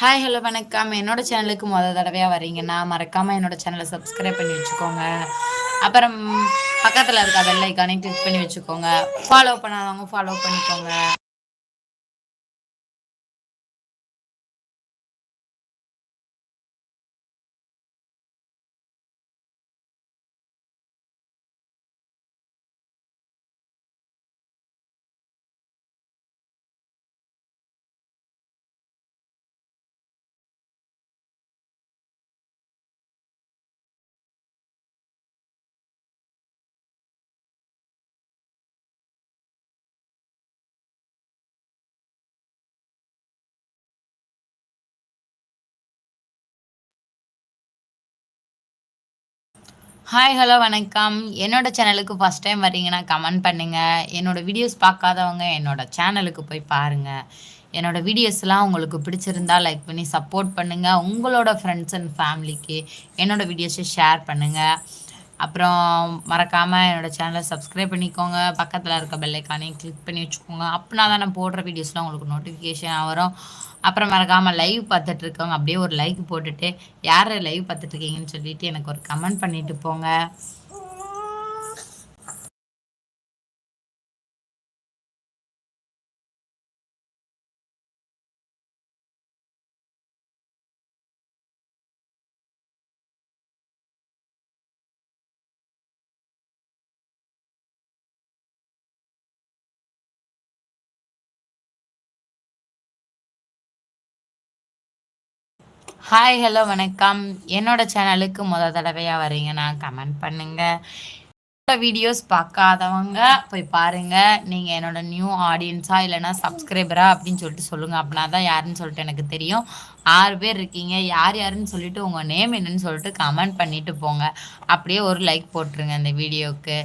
Hi hello வணக்கம். என்னோட சேனலுக்கு மொதல் தடவையாக வரீங்கன்னா மறக்காமல் என்னோட சேனலை சப்ஸ்கிரைப் பண்ணி வச்சுக்கோங்க. அப்புறம் பக்கத்தில் இருக்க பெல் கிளிக் பண்ணி வச்சுக்கோங்க. ஃபாலோ பண்ணாதவங்க ஃபாலோ பண்ணிக்கோங்க. ஹாய் ஹலோ வணக்கம். என்னோட சேனலுக்கு ஃபஸ்ட் டைம் வரீங்கன்னா கமெண்ட் பண்ணுங்கள் என்னோடய வீடியோஸ் பார்க்காதவங்க என்னோடய சேனலுக்கு போய் பாருங்கள் என்னோடய வீடியோஸ்லாம் உங்களுக்கு பிடிச்சிருந்தா லைக் பண்ணி சப்போர்ட் பண்ணுங்கள் உங்களோட ஃப்ரெண்ட்ஸ் அண்ட் ஃபேமிலிக்கு என்னோடய வீடியோஸை ஷேர் பண்ணுங்கள் அப்புறம் மறக்காமல் என்னோடய சேனலை சப்ஸ்கிரைப் பண்ணிக்கோங்க. பக்கத்தில் இருக்க பெல்லைக்கானையும் கிளிக் பண்ணி வச்சுக்கோங்க. அப்படின்னா தான் நான் போடுற வீடியோஸ்லாம் உங்களுக்கு நோட்டிஃபிகேஷன் வரும். அப்புறம் மறக்காமல் லைவ் பார்த்துட்டு இருக்கவங்க அப்படியே ஒரு லைக் போட்டுட்டு யார் லைவ் பார்த்துட்ருக்கீங்கன்னு சொல்லிட்டு எனக்கு ஒரு கமெண்ட் பண்ணிட்டு போங்க. ஹாய் ஹலோ வணக்கம். என்னோட சேனலுக்கு முத தடவையாக வரீங்கன்னா கமெண்ட் பண்ணுங்கள் வீடியோஸ் பார்க்காதவங்க போய் பாருங்கள் நீங்கள் என்னோட நியூ ஆடியன்ஸா இல்லைனா சப்ஸ்கிரைபரா அப்படின்னு சொல்லிட்டு சொல்லுங்கள் அப்படின்னா தான் யாருன்னு சொல்லிட்டு எனக்கு தெரியும். ஆறு பேர் இருக்கீங்க. யார் யாருன்னு சொல்லிட்டு உங்கள் நேம் என்னன்னு சொல்லிட்டு கமெண்ட் பண்ணிட்டு போங்க. அப்படியே ஒரு லைக் போட்டுருங்க இந்த வீடியோவுக்கு